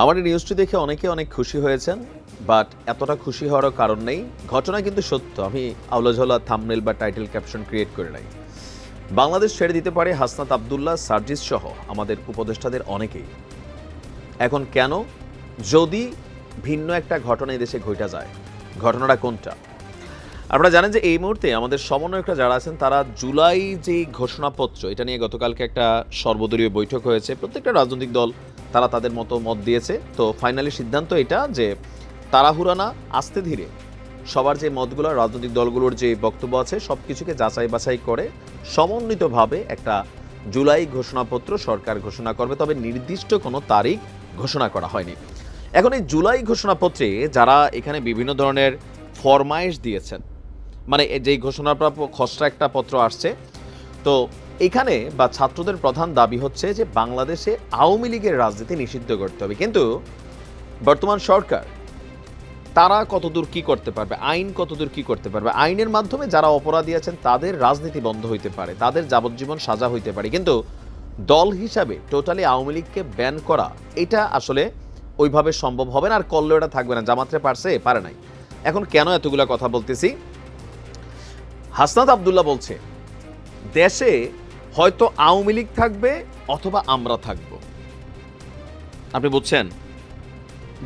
আমার এই নিউজটি দেখে অনেকে অনেক খুশি হয়েছেন বাট এতটা খুশি হওয়ারও কারণ নেই। ঘটনা কিন্তু সত্য, আমি আউলাঝোলা থামনেল বা টাইটেল ক্যাপশন ক্রিয়েট করে নাই। বাংলাদেশ ছেড়ে দিতে পারে হাসনাত আবদুল্লাহ, সার্জিস সহ আমাদের উপদেষ্টাদের অনেকেই। এখন কেন? যদি ভিন্ন একটা ঘটনা দেশে ঘটা যায়, ঘটনাটা কোনটা? আপনারা জানেন যে এই মুহূর্তে আমাদের সমন্বয়করা যারা আছেন, তারা জুলাই যে ঘোষণাপত্র, এটা নিয়ে গতকালকে একটা সর্বদলীয় বৈঠক হয়েছে। প্রত্যেকটা রাজনৈতিক দল তারা তাদের মতো মত দিয়েছে। তো ফাইনালি সিদ্ধান্ত এটা যে তাড়াহুড়া না, আস্তে ধীরে সবার যে মতগুলো, রাজনৈতিক দলগুলোর যে বক্তব্য আছে সব কিছুকে যাচাই বাছাই করে সমন্বিতভাবে একটা জুলাই ঘোষণাপত্র সরকার ঘোষণা করবে। তবে নির্দিষ্ট কোনো তারিখ ঘোষণা করা হয়নি। এখন এই জুলাই ঘোষণাপত্রে যারা এখানে বিভিন্ন ধরনের ফরমাইশ দিয়েছেন মানে যেই ঘোষণাপ্রাপ্য খসড়া একটা পত্র আসছে, তো এখানে বা ছাত্রদের প্রধান দাবি হচ্ছে যে বাংলাদেশে আওয়ামী লীগের রাজনীতি নিষিদ্ধ করতে হবে। কিন্তু বর্তমান সরকার, তারা কতদূর কি করতে পারবে? আইন কতদূর কি করতে পারবে? আইনের মাধ্যমে যারা অপরাধী আছেন, তাদের রাজনীতি বন্ধ হইতে পারে, তাদের যাবজ্জীবন সাজা হইতে পারে। কিন্তু দল হিসাবে টোটালি আওয়ামী লীগকে ব্যান করা, এটা আসলে ওইভাবে সম্ভব হবে না, আর করলেও এটা থাকবে না। জামাত্রে পারছে, পারে নাই। এখন কেন এতগুলা কথা বলতেছি? হাসনাত আবদুল্লাহ বলছে, দেশে হয়তো আওয়ামী লীগ থাকবে অথবা আমরা থাকব। আপনি বুঝছেন?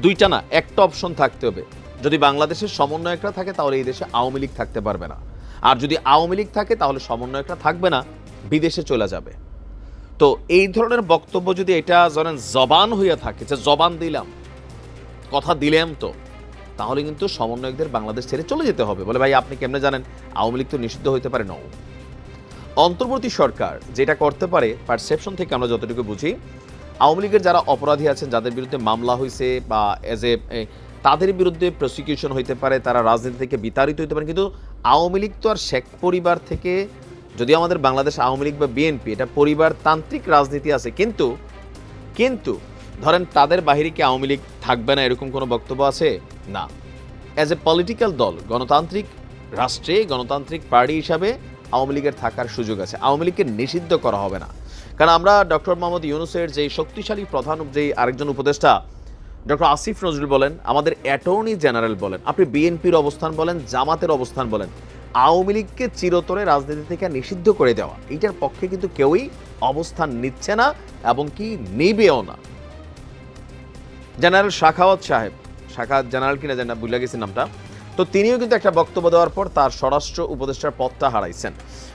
দুইটা না, একটা অপশন থাকতে হবে। যদি বাংলাদেশের সমন্বয়করা থাকে, তাহলে এই দেশে আওয়ামী লীগ থাকতে পারবে না। আর যদি আওয়ামী লীগ থাকে, তাহলে সমন্বয়করা থাকবে না, বিদেশে চলে যাবে। তো এই ধরনের বক্তব্য যদি এটা ধরেন জবান হইয়া থাকে, যে জবান দিলাম, কথা দিলাম তো, তাহলে কিন্তু সমন্বয়কদের বাংলাদেশ ছেড়ে চলে যেতে হবে। বলে, ভাই, আপনি কেমনে জানেন? আওয়ামী লীগ তো নিষিদ্ধ হইতে পারে নও অন্তর্বর্তী সরকার যেটা করতে পারে পারসেপশন থেকে আমরা যতটুকু বুঝি, আওয়ামী লীগের যারা অপরাধী আছেন, যাদের বিরুদ্ধে মামলা হয়েছে বা এজ এ, তাদের বিরুদ্ধে প্রসিকিউশন হইতে পারে, তারা রাজনীতি থেকে বিতাড়িত হইতে পারে কিন্তু আওয়ামী লীগ তো আর শেখ পরিবার থেকে, যদি আমাদের বাংলাদেশ আওয়ামী লীগ বা বিএনপি এটা পরিবারতান্ত্রিক রাজনীতি আছে। কিন্তু কিন্তু, ধরেন তাদের বাহিরে কি আওয়ামী লীগ থাকবে না এরকম কোনো বক্তব্য আছে? না। অ্যাজ এ পলিটিক্যাল দল, গণতান্ত্রিক রাষ্ট্রে, গণতান্ত্রিক পার্টি হিসাবে আওয়ামী লীগের থাকার সুযোগ আছে। আওয়ামী লীগকে নিষিদ্ধ করা হবে না। কারণ আমরা ডক্টর মোহাম্মদ ইউনুসের যে শক্তিশালী প্রধান যে আরেকজন উপদেষ্টা, ডক্টর আসিফ নজরুল বলেন, আমাদের অ্যাটর্নি জেনারেল বলেন, আপনি বিএনপির অবস্থান বলেন, জামাতের অবস্থান বলেন, আওয়ামী লীগকে চিরতরে রাজনীতি থেকে নিষিদ্ধ করে দেওয়া। এইটার পক্ষে কিন্তু কেউই অবস্থান নিচ্ছে না এবং কি নেবেও না। জেনারেল শাখাওয়াত সাহেব, শাখা জেনারেল কিনা জানা ভুলে গেছি নামটা। তো তিনিও কিন্তু একটা বক্তব্য দেওয়ার পর তার স্বরাষ্ট্র উপদেষ্টার পদটা হারাইছেন।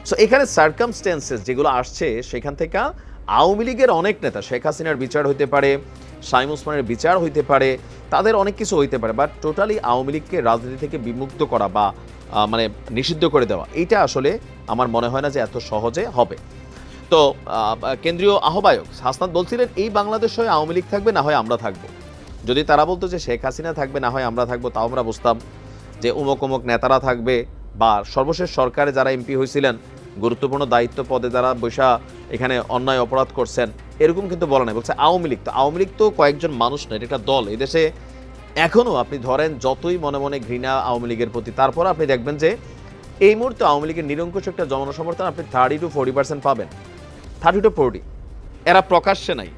সো এখানে সার্কামস্টেন্সেস যেগুলো আসছে, সেখান থেকে আওয়ামী লীগের অনেক নেতা, শেখ হাসিনার বিচার হইতে পারে সাইম ওসমানের বিচার হইতে পারে, তাদের অনেক কিছু হইতে পারে বাট টোটালি আওয়ামী লীগকে রাজনীতি থেকে বিমুক্ত করা বা মানে নিষিদ্ধ করে দেওয়া এইটা আসলে আমার মনে হয় না যে এত সহজে হবে। তো কেন্দ্রীয় আহ্বায়ক হাসনাত বলছিলেন, এই বাংলাদেশ হয় আওয়ামী লীগ থাকবে, না হয় আমরা থাকব। যদি তারা বলতো যে শেখ হাসিনা থাকবে, না হয় আমরা থাকব, তাও আমরা বুঝতাম। যে উমক উমক নেতারা থাকবে বা সর্বশেষ সরকারে যারা এমপি হয়েছিলেন, গুরুত্বপূর্ণ দায়িত্ব পদে যারা বৈশা এখানে অন্যায় অপরাধ করছেন, এরকম কিন্তু বলা নাই। বলছে আওয়ামী লীগ তো, আওয়ামী লীগ তো কয়েকজন মানুষ নয়, এটা দল। এদেশে এখনও আপনি ধরেন যতই মনে মনে ঘৃণা আওয়ামী লীগের প্রতি, তারপর আপনি দেখবেন যে এই মুহূর্তে আওয়ামী লীগের নিরঙ্কুশ একটা জনসমর্থন আপনি থার্টি টু ফোর্টি পার্সেন্ট পাবেন। থার্টি টু ফোর্টি এরা প্রকাশ্যে নাই।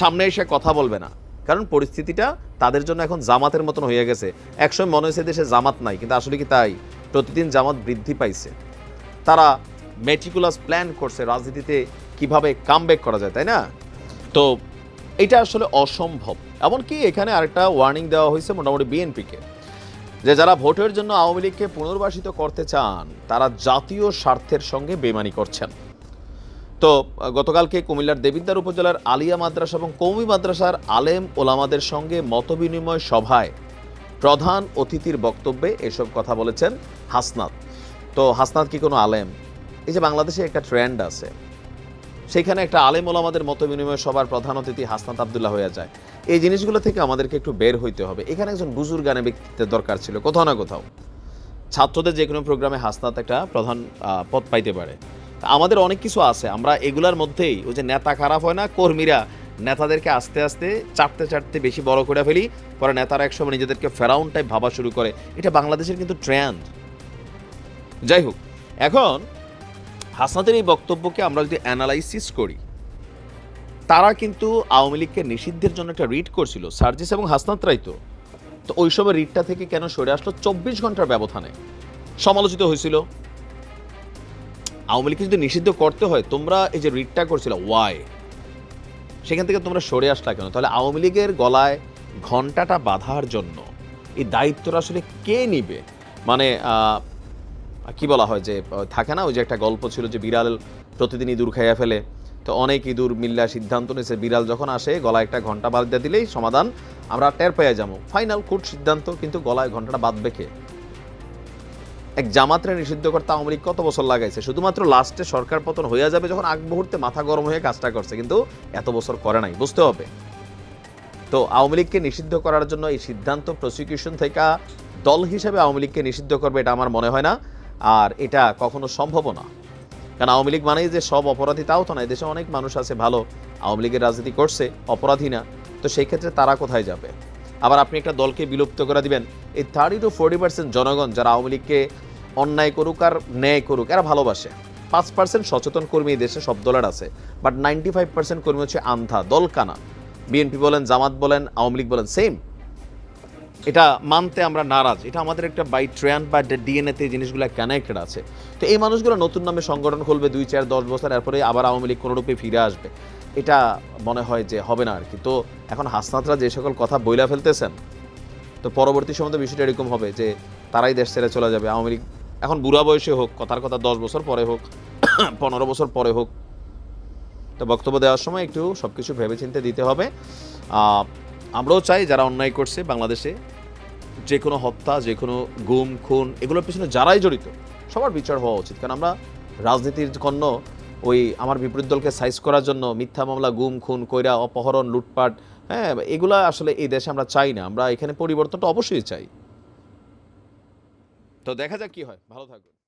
সামনে এসে কথা বলবে না। কারণ পরিস্থিতিটা তাদের জন্য এখন জামাতের মতন হয়ে গেছে। একসময় মনে হয়েছে দেশে জামাত নাই, কিন্তু আসলে কি তাই? প্রতিদিন জামাত বৃদ্ধি পাইছে। তারা মেটিকুলাস প্ল্যান করছে রাজনীতিতে কীভাবে কামব্যাক করা যায়, তাই না? তো এটা আসলে অসম্ভব। এমনকি এখানে আরেকটা ওয়ার্নিং দেওয়া হয়েছে মোটামুটি বিএনপিকে যে যারা ভোটের জন্য আওয়ামী লীগকে পুনর্বাসিত করতে চান, তারা জাতীয় স্বার্থের সঙ্গে বেমানি করছেন। তো, গতকালকে কুমিল্লার দেবিদ্বার উপজেলার আলিয়া মাদ্রাসা এবং কৌমি মাদ্রাসার আলেম ওলামাদের সঙ্গে মতবিনিময় সভায় প্রধান অতিথির বক্তব্যে এসব কথা বলেছেন হাসনাত। তো, হাসনাত কি কোনো আলেম? এই যে বাংলাদেশে একটা ট্রেন্ড আছে, সেখানে একটা আলেম ওলামাদের মত বিনিময় প্রধান অতিথি হাসনাত আবদুল্লাহ হয়ে যায়। এই জিনিসগুলো থেকে আমাদেরকে একটু বের হইতে হবে। এখানে একজন বুজুর গানে ব্যক্তিত্বের দরকার ছিল, কোথাও না কোথাও। ছাত্রদের যে কোনো প্রোগ্রামে হাসনাত একটা প্রধান পদ পাইতে পারে। আমাদের অনেক কিছু আছে, আমরা এগুলার মধ্যেই, ওই যে নেতা খারাপ হয় না, কর্মীরা নেতাদেরকে আস্তে আস্তে চাটতে চাটতে বেশি বড় করে ফেলি, পরে নেতারা একসময় নিজেদেরকে ফেরাউন টাইপ ভাবা শুরু করে। এটা বাংলাদেশের কিন্তু ট্রেন্ড যাই হোক, এখন হাসনাতের এই বক্তব্যকে আমরা যদি অ্যানালাইসিস করি, তারা কিন্তু আওয়ামী লীগকে নিষিদ্ধের জন্য একটা রিট করছিল, সার্জিস এবং হাসনাত রাই তো। তো ওই সময় রিটটা থেকে কেন সরে আসলো? চব্বিশ ঘণ্টার ব্যবধানে। সমালোচিত হয়েছিল। আওয়ামী লীগকে যদি নিষিদ্ধ করতে হয়, তোমরা এই যে রিটটা করছিল ওয়াই সেখান থেকে তোমরা সরে আসলা কেন? তাহলে আওয়ামী লীগের গলায় ঘন্টাটা বাঁধার জন্য এই দায়িত্বটা আসলে কে নিবে? মানে কি বলা হয় যে, থাকে না, ওই যে একটা গল্প ছিল যে বিড়াল প্রতিদিন ইঁদুর খাইয়া ফেলে। তো অনেক ইঁদুর মিল্লা সিদ্ধান্ত নিয়েছে, বিড়াল যখন আসে, গলায় একটা ঘণ্টা বাদ দিলেই সমাধান, আমরা টের পেয়ে যাব। ফাইনাল কোর্ট সিদ্ধান্ত, কিন্তু গলায় ঘন্টাটা বাঁধবে কে? এক জামাতরে নিষিদ্ধ করতে আওয়ামী লীগ কত বছর লাগাইছে? শুধুমাত্র লাস্টে সরকার পতন হয়ে যাবে যখন আগ মুহূর্তে মাথা গরম হয়ে কাজটা করছে, কিন্তু এত বছর করে নাই, বুঝতে হবে। তো আওয়ামী লীগকে নিষিদ্ধ করার জন্য এই সিদ্ধান্ত প্রসিকিউশন থেকে দল হিসেবে আওয়ামী লীগকে নিষিদ্ধ করবে এটা আমার মনে হয় না, আর এটা কখনো সম্ভব না। কারণ আওয়ামী লীগ মানেই যে সব অপরাধী তাও তো না দেশে অনেক মানুষ আছে ভালো, আওয়ামী লীগের রাজনীতি করছে, অপরাধী না, তো সেই ক্ষেত্রে তারা কোথায় যাবে? আবার আপনি একটা দলকে বিলুপ্ত করে দিবেন। এই থার্টি টু ফোর্টি পার্সেন্ট জনগণ যারা আওয়ামী লীগকে অন্যায় করুক আর ন্যায় করুক, এরা ভালোবাসে। পাঁচ পার্সেন্ট সচেতন কর্মী এই দেশে সব দলের আছে বাট নাইনটি ফাইভ পার্সেন্ট কর্মী হচ্ছে আন্ধা দল কানা বিএনপি বলেন, জামাত বলেন, আওয়ামী লীগ বলেন সেম এটা মানতে আমরা নারাজ। এটা আমাদের একটা বাই ট্রেন বা ডিএনএতে এই জিনিসগুলো কানেক্টেড আছে। তো এই মানুষগুলো নতুন নামে সংগঠন খুলবে দুই, চার, দশ বছর, এরপরে আবার আওয়ামী লীগ কোনোরূপে ফিরে আসবে। এটা মনে হয় যে হবে না আর কি। তো এখন হাসনাতরা যে সকল কথা বইলা ফেলতেছেন, তো পরবর্তী সময় তো বিষয়টা এরকম হবে যে তারাই দেশ ছেড়ে চলে যাবে। আওয়ামী লীগ এখন বুড়া বয়সে হোক, কথার কথা দশ বছর পরে হোক, পনেরো বছর পরে হোক, তো বক্তব্য দেওয়ার সময় একটু সব কিছু ভেবেচিন্তে দিতে হবে। আমরাও চাই যারা অন্যায় করছে বাংলাদেশে, যে কোনো হত্যা, যে কোনো গুম, খুন, এগুলোর পিছনে যারাই জড়িত, সবার বিচার হওয়া উচিত। কারণ আমরা রাজনীতির জন্য ওই আমার বিপরীত দলকে সাইজ করার জন্য মিথ্যা মামলা, গুম, খুন, কইরা, অপহরণ, লুটপাট হ্যাঁ এগুলা আসলে এই দেশে আমরা চাই না। আমরা এখানে পরিবর্তনটা অবশ্যই চাই। তো দেখা যাক কি হয়। ভালো থাকবেন।